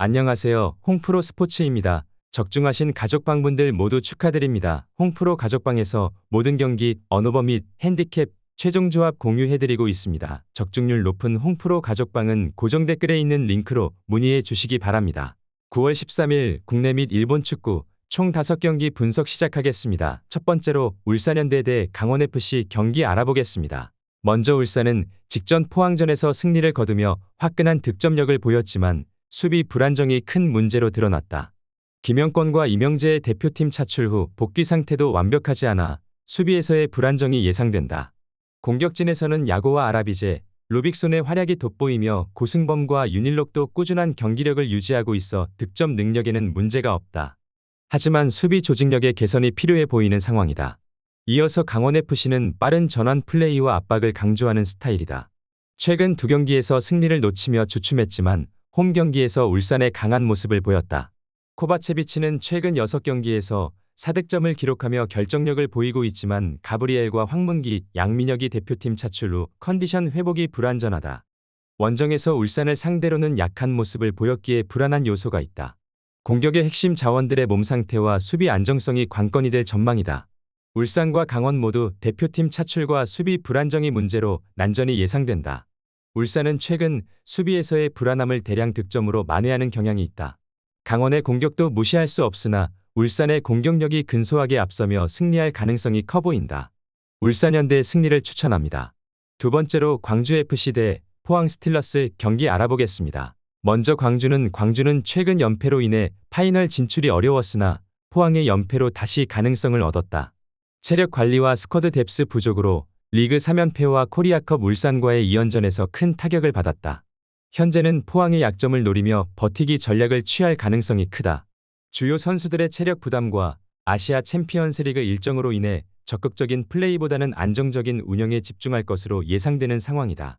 안녕하세요. 홍프로 스포츠입니다. 적중하신 가족방분들 모두 축하드립니다. 홍프로 가족방에서 모든 경기, 언어버 및 핸디캡, 최종 조합 공유해드리고 있습니다. 적중률 높은 홍프로 가족방은 고정 댓글에 있는 링크로 문의해 주시기 바랍니다. 9월 13일 국내 및 일본 축구 총 5경기 분석 시작하겠습니다. 첫 번째로 울산현대 대 강원FC 경기 알아보겠습니다. 먼저 울산은 직전 포항전에서 승리를 거두며 화끈한 득점력을 보였지만 수비 불안정이 큰 문제로 드러났다. 김영권과 이명재의 대표팀 차출 후 복귀 상태도 완벽하지 않아 수비에서의 불안정이 예상된다. 공격진에서는 야고와 아라비제, 루빅손의 활약이 돋보이며 고승범과 윤일록도 꾸준한 경기력을 유지하고 있어 득점 능력에는 문제가 없다. 하지만 수비 조직력의 개선이 필요해 보이는 상황이다. 이어서 강원FC는 빠른 전환 플레이와 압박을 강조하는 스타일이다. 최근 두 경기에서 승리를 놓치며 주춤했지만 홈 경기에서 울산의 강한 모습을 보였다. 코바체비치는 최근 6경기에서 4득점을 기록하며 결정력을 보이고 있지만 가브리엘과 황문기, 양민혁이 대표팀 차출 후 컨디션 회복이 불안전하다. 원정에서 울산을 상대로는 약한 모습을 보였기에 불안한 요소가 있다. 공격의 핵심 자원들의 몸 상태와 수비 안정성이 관건이 될 전망이다. 울산과 강원 모두 대표팀 차출과 수비 불안정이 문제로 난전이 예상된다. 울산은 최근 수비에서의 불안함을 대량 득점으로 만회하는 경향이 있다. 강원의 공격도 무시할 수 없으나 울산의 공격력이 근소하게 앞서며 승리할 가능성이 커 보인다. 울산현대의 승리를 추천합니다. 두 번째로 광주FC 대 포항 스틸러스 경기 알아보겠습니다. 먼저 광주는 광주는 최근 연패로 인해 파이널 진출이 어려웠으나 포항의 연패로 다시 가능성을 얻었다. 체력 관리와 스쿼드 뎁스 부족으로 리그 3연패와 코리아컵 울산과의 2연전에서 큰 타격을 받았다. 현재는 포항의 약점을 노리며 버티기 전략을 취할 가능성이 크다. 주요 선수들의 체력 부담과 아시아 챔피언스리그 일정으로 인해 적극적인 플레이보다는 안정적인 운영에 집중할 것으로 예상되는 상황이다.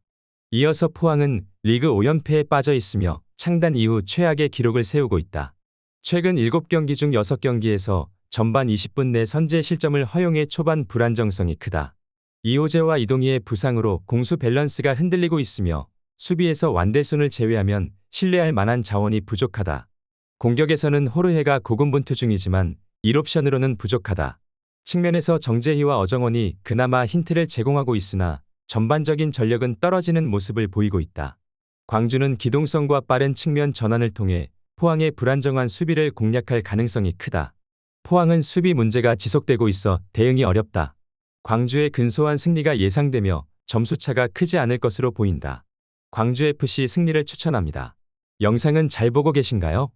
이어서 포항은 리그 5연패에 빠져 있으며 창단 이후 최악의 기록을 세우고 있다. 최근 7경기 중 6경기에서 전반 20분 내 선제 실점을 허용해 초반 불안정성이 크다. 이호재와 이동희의 부상으로 공수 밸런스가 흔들리고 있으며 수비에서 완델손을 제외하면 신뢰할 만한 자원이 부족하다. 공격에서는 호르헤가 고군분투 중이지만 1옵션으로는 부족하다. 측면에서 정재희와 어정원이 그나마 힌트를 제공하고 있으나 전반적인 전력은 떨어지는 모습을 보이고 있다. 광주는 기동성과 빠른 측면 전환을 통해 포항의 불안정한 수비를 공략할 가능성이 크다. 포항은 수비 문제가 지속되고 있어 대응이 어렵다. 광주의 근소한 승리가 예상되며 점수차가 크지 않을 것으로 보인다. 광주FC 승리를 추천합니다. 영상은 잘 보고 계신가요?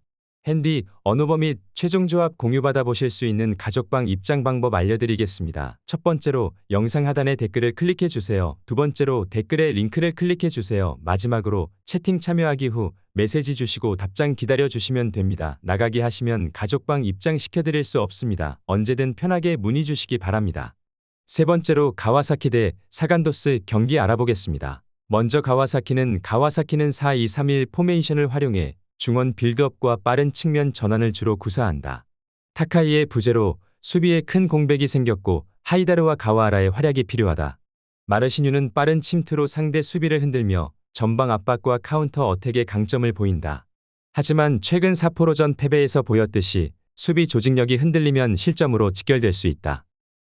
핸디, 언어버 및 최종 조합 공유받아 보실 수 있는 가족방 입장 방법 알려드리겠습니다. 첫 번째로 영상 하단에 댓글을 클릭해 주세요. 두 번째로 댓글에 링크를 클릭해 주세요. 마지막으로 채팅 참여하기 후 메시지 주시고 답장 기다려 주시면 됩니다. 나가기 하시면 가족방 입장 시켜드릴 수 없습니다. 언제든 편하게 문의 주시기 바랍니다. 세 번째로 가와사키 대 사간도스 경기 알아보겠습니다. 먼저 가와사키는 가와사키는 4-2-3-1 포메이션을 활용해 중원 빌드업과 빠른 측면 전환을 주로 구사한다. 타카이의 부재로 수비에 큰 공백이 생겼고 하이다르와 가와하라의 활약이 필요하다. 마르시뉴는 빠른 침투로 상대 수비를 흔들며 전방 압박과 카운터 어택의 강점을 보인다. 하지만 최근 사포로전 패배에서 보였듯이 수비 조직력이 흔들리면 실점으로 직결될 수 있다.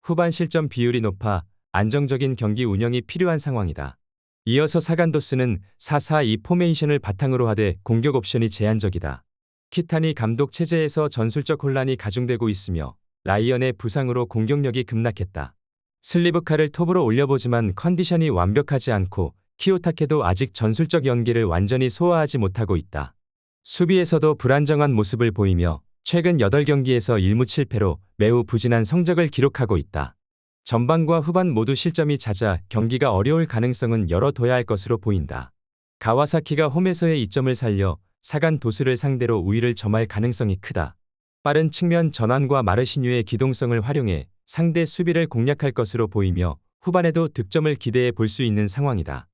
후반 실점 비율이 높아 안정적인 경기 운영이 필요한 상황이다. 이어서 사간도스는 4-4-2 포메이션을 바탕으로 하되 공격 옵션이 제한적이다. 키타니 감독 체제에서 전술적 혼란이 가중되고 있으며 라이언의 부상으로 공격력이 급락했다. 슬리브카를 톱으로 올려보지만 컨디션이 완벽하지 않고 키오타케도 아직 전술적 연기를 완전히 소화하지 못하고 있다. 수비에서도 불안정한 모습을 보이며 최근 8경기에서 1무 7패로 매우 부진한 성적을 기록하고 있다. 전반과 후반 모두 실점이 잦아 경기가 어려울 가능성은 열어둬야 할 것으로 보인다. 가와사키가 홈에서의 이점을 살려 사간 도수를 상대로 우위를 점할 가능성이 크다. 빠른 측면 전환과 마르시뉴의 기동성을 활용해 상대 수비를 공략할 것으로 보이며 후반에도 득점을 기대해 볼 수 있는 상황이다.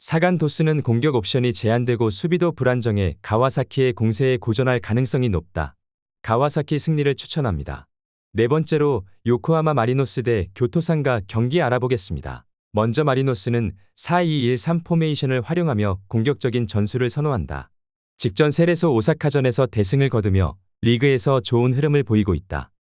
사간 도스는 공격 옵션이 제한되고 수비도 불안정해 가와사키의 공세에 고전할 가능성이 높다. 가와사키 승리를 추천합니다. 네 번째로 요코하마 마리노스 대 교토상가 경기 알아보겠습니다. 먼저 마리노스는 4-2-1-3 포메이션을 활용하며 공격적인 전술을 선호한다. 직전 세레소 오사카전에서 대승을 거두며 리그에서 좋은 흐름을 보이고 있다.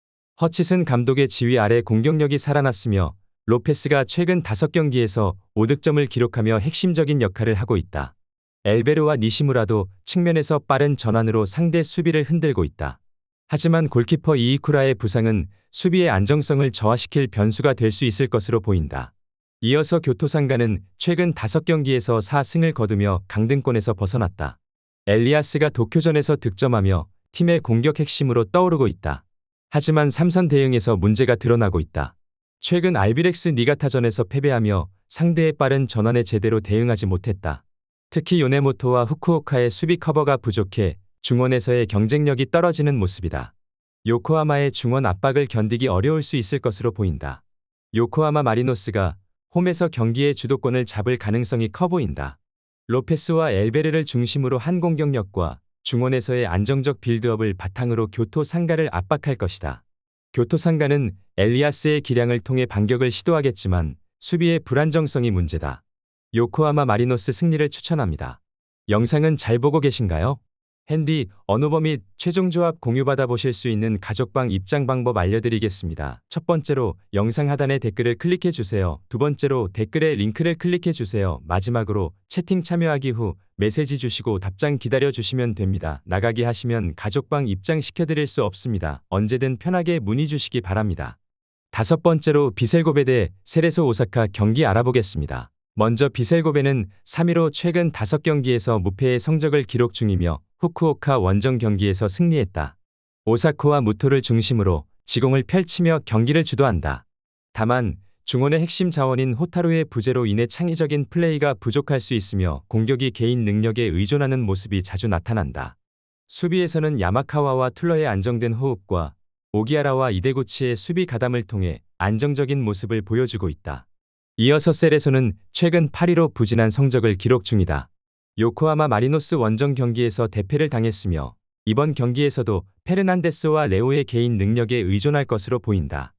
허치슨 감독의 지휘 아래 공격력이 살아났으며 로페스가 최근 5경기에서 5득점을 기록하며 핵심적인 역할을 하고 있다. 엘베르와 니시무라도 측면에서 빠른 전환으로 상대 수비를 흔들고 있다. 하지만 골키퍼 이이쿠라의 부상은 수비의 안정성을 저하시킬 변수가 될 수 있을 것으로 보인다. 이어서 교토상가는 최근 5경기에서 4승을 거두며 강등권에서 벗어났다. 엘리아스가 도쿄전에서 득점하며 팀의 공격 핵심으로 떠오르고 있다. 하지만 삼선 대응에서 문제가 드러나고 있다. 최근 알비렉스 니가타전에서 패배하며 상대의 빠른 전환에 제대로 대응하지 못했다. 특히 요네모토와 후쿠오카의 수비 커버가 부족해 중원에서의 경쟁력이 떨어지는 모습이다. 요코하마의 중원 압박을 견디기 어려울 수 있을 것으로 보인다. 요코하마 마리노스가 홈에서 경기의 주도권을 잡을 가능성이 커 보인다. 로페스와 엘베르를 중심으로 한 공격력과 중원에서의 안정적 빌드업을 바탕으로 교토 상가를 압박할 것이다. 교토 상가는 엘리아스의 기량을 통해 반격을 시도하겠지만 수비의 불안정성이 문제다. 요코하마 마리노스 승리를 추천합니다. 영상은 잘 보고 계신가요? 핸디, 언어버 및 최종 조합 공유받아 보실 수 있는 가족방 입장 방법 알려드리겠습니다. 첫 번째로 영상 하단에 댓글을 클릭해 주세요. 두 번째로 댓글에 링크를 클릭해 주세요. 마지막으로 채팅 참여하기 후 메시지 주시고 답장 기다려 주시면 됩니다. 나가기 하시면 가족방 입장 시켜드릴 수 없습니다. 언제든 편하게 문의 주시기 바랍니다. 다섯 번째로 비셀고베 대 세레소 오사카 경기 알아보겠습니다. 먼저 비셀고베는 3위로 최근 5경기에서 무패의 성적을 기록 중이며 후쿠오카 원정 경기에서 승리했다. 오사코와 무토를 중심으로 지공을 펼치며 경기를 주도한다. 다만 중원의 핵심 자원인 호타루의 부재로 인해 창의적인 플레이가 부족할 수 있으며 공격이 개인 능력에 의존하는 모습이 자주 나타난다. 수비에서는 야마카와와 툴러의 안정된 호흡과 오기아라와 이데구치의 수비 가담을 통해 안정적인 모습을 보여주고 있다. 이어서 셀에서는 최근 8위로 부진한 성적을 기록 중이다. 요코하마 마리노스 원정 경기에서 대패를 당했으며 이번 경기에서도 페르난데스와 레오의 개인 능력에 의존할 것으로 보인다.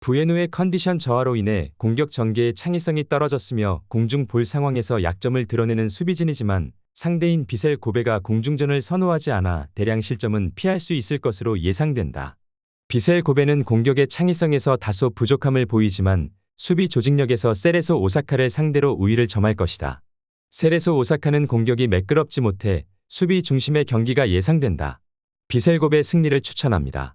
부에누의 컨디션 저하로 인해 공격 전개의 창의성이 떨어졌으며 공중 볼 상황에서 약점을 드러내는 수비진이지만 상대인 비셀 고베가 공중전을 선호하지 않아 대량 실점은 피할 수 있을 것으로 예상된다. 비셀 고베는 공격의 창의성에서 다소 부족함을 보이지만 수비 조직력에서 세레소 오사카를 상대로 우위를 점할 것이다. 세레소 오사카는 공격이 매끄럽지 못해 수비 중심의 경기가 예상된다. 비셀곱의 승리를 추천합니다.